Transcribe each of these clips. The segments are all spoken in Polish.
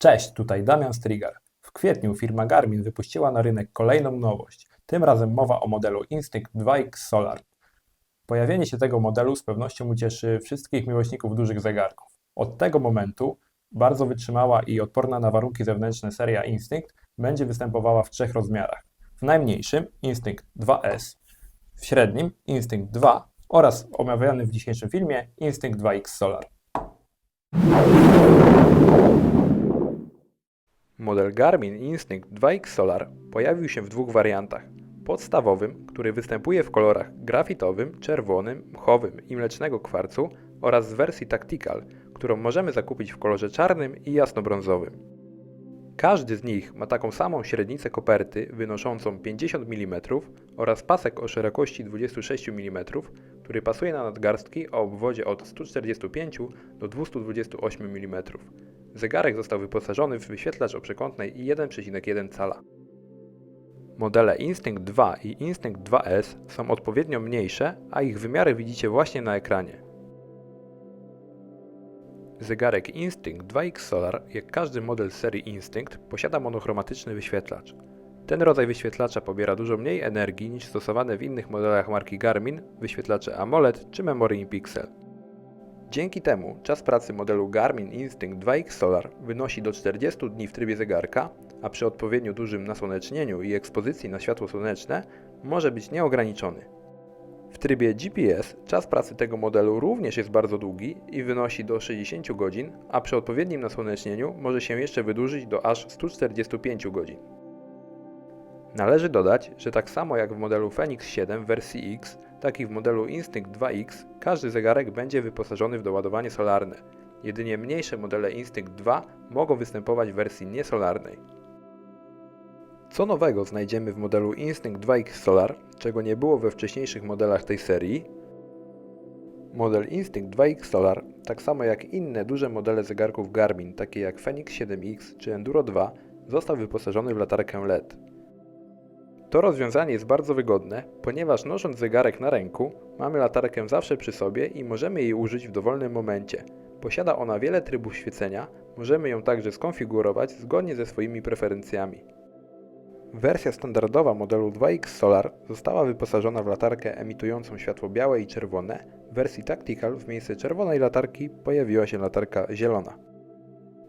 Cześć, tutaj Damian Strigar. W kwietniu firma Garmin wypuściła na rynek kolejną nowość. Tym razem mowa o modelu Instinct 2X Solar. Pojawienie się tego modelu z pewnością ucieszy wszystkich miłośników dużych zegarków. Od tego momentu bardzo wytrzymała i odporna na warunki zewnętrzne seria Instinct będzie występowała w trzech rozmiarach. W najmniejszym Instinct 2S, w średnim Instinct 2 oraz omawiany w dzisiejszym filmie Instinct 2X Solar. Model Garmin Instinct 2X Solar pojawił się w dwóch wariantach. Podstawowym, który występuje w kolorach grafitowym, czerwonym, mchowym i mlecznego kwarcu oraz z wersji Tactical, którą możemy zakupić w kolorze czarnym i jasnobrązowym. Każdy z nich ma taką samą średnicę koperty wynoszącą 50 mm oraz pasek o szerokości 26 mm, który pasuje na nadgarstki o obwodzie od 145 do 228 mm. Zegarek został wyposażony w wyświetlacz o przekątnej 1,1 cala. Modele Instinct 2 i Instinct 2S są odpowiednio mniejsze, a ich wymiary widzicie właśnie na ekranie. Zegarek Instinct 2X Solar, jak każdy model serii Instinct, posiada monochromatyczny wyświetlacz. Ten rodzaj wyświetlacza pobiera dużo mniej energii niż stosowane w innych modelach marki Garmin wyświetlacze AMOLED czy Memory in Pixel. Dzięki temu czas pracy modelu Garmin Instinct 2X Solar wynosi do 40 dni w trybie zegarka, a przy odpowiednio dużym nasłonecznieniu i ekspozycji na światło słoneczne może być nieograniczony. W trybie GPS czas pracy tego modelu również jest bardzo długi i wynosi do 60 godzin, a przy odpowiednim nasłonecznieniu może się jeszcze wydłużyć do aż 145 godzin. Należy dodać, że tak samo jak w modelu Fenix 7 w wersji X, tak i w modelu Instinct 2X każdy zegarek będzie wyposażony w doładowanie solarne. Jedynie mniejsze modele Instinct 2 mogą występować w wersji niesolarnej. Co nowego znajdziemy w modelu Instinct 2X Solar, czego nie było we wcześniejszych modelach tej serii? Model Instinct 2X Solar, tak samo jak inne duże modele zegarków Garmin, takie jak Fenix 7X czy Enduro 2, został wyposażony w latarkę LED. To rozwiązanie jest bardzo wygodne, ponieważ nosząc zegarek na ręku, mamy latarkę zawsze przy sobie i możemy jej użyć w dowolnym momencie. Posiada ona wiele trybów świecenia, możemy ją także skonfigurować zgodnie ze swoimi preferencjami. Wersja standardowa modelu 2X Solar została wyposażona w latarkę emitującą światło białe i czerwone. W wersji Tactical w miejsce czerwonej latarki pojawiła się latarka zielona.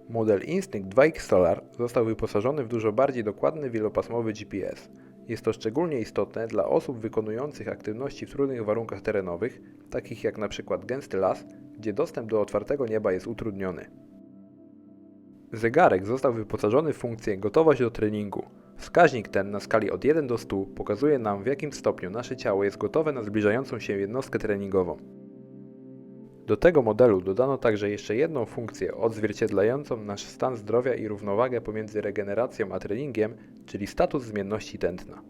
Model Instinct 2X Solar został wyposażony w dużo bardziej dokładny wielopasmowy GPS. Jest to szczególnie istotne dla osób wykonujących aktywności w trudnych warunkach terenowych, takich jak np. gęsty las, gdzie dostęp do otwartego nieba jest utrudniony. Zegarek został wyposażony w funkcję gotowość do treningu. Wskaźnik ten na skali od 1 do 100 pokazuje nam w jakim stopniu nasze ciało jest gotowe na zbliżającą się jednostkę treningową. Do tego modelu dodano także jeszcze jedną funkcję odzwierciedlającą nasz stan zdrowia i równowagę pomiędzy regeneracją a treningiem, czyli status zmienności tętna.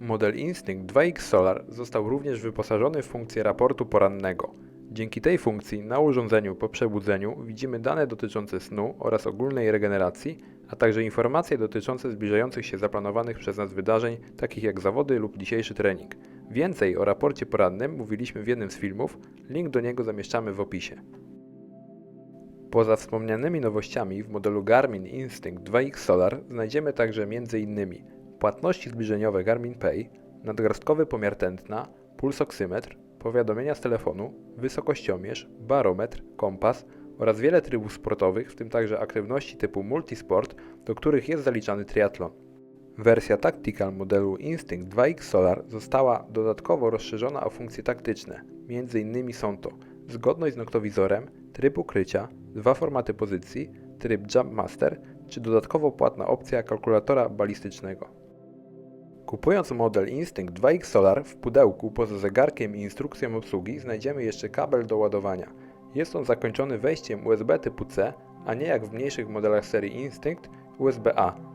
Model Instinct 2X Solar został również wyposażony w funkcję raportu porannego. Dzięki tej funkcji na urządzeniu po przebudzeniu widzimy dane dotyczące snu oraz ogólnej regeneracji, a także informacje dotyczące zbliżających się zaplanowanych przez nas wydarzeń, takich jak zawody lub dzisiejszy trening. Więcej o raporcie porannym mówiliśmy w jednym z filmów, link do niego zamieszczamy w opisie. Poza wspomnianymi nowościami w modelu Garmin Instinct 2X Solar znajdziemy także m.in. płatności zbliżeniowe Garmin Pay, nadgarstkowy pomiar tętna, pulsoksymetr, powiadomienia z telefonu, wysokościomierz, barometr, kompas oraz wiele trybów sportowych, w tym także aktywności typu multisport, do których jest zaliczany triatlon. Wersja Tactical modelu Instinct 2X Solar została dodatkowo rozszerzona o funkcje taktyczne. Między innymi są to zgodność z noktowizorem, tryb ukrycia, dwa formaty pozycji, tryb Jump Master czy dodatkowo płatna opcja kalkulatora balistycznego. Kupując model Instinct 2X Solar w pudełku poza zegarkiem i instrukcją obsługi znajdziemy jeszcze kabel do ładowania. Jest on zakończony wejściem USB typu C, a nie jak w mniejszych modelach serii Instinct USB-A.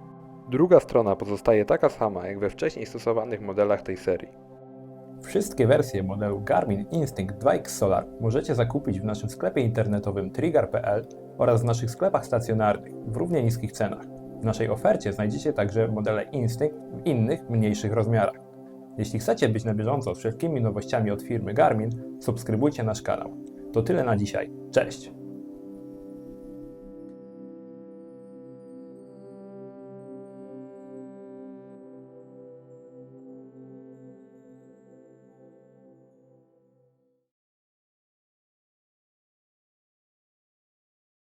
Druga strona pozostaje taka sama jak we wcześniej stosowanych modelach tej serii. Wszystkie wersje modelu Garmin Instinct 2X Solar możecie zakupić w naszym sklepie internetowym trigger.pl oraz w naszych sklepach stacjonarnych w równie niskich cenach. W naszej ofercie znajdziecie także modele Instinct w innych, mniejszych rozmiarach. Jeśli chcecie być na bieżąco z wszelkimi nowościami od firmy Garmin, subskrybujcie nasz kanał. To tyle na dzisiaj. Cześć!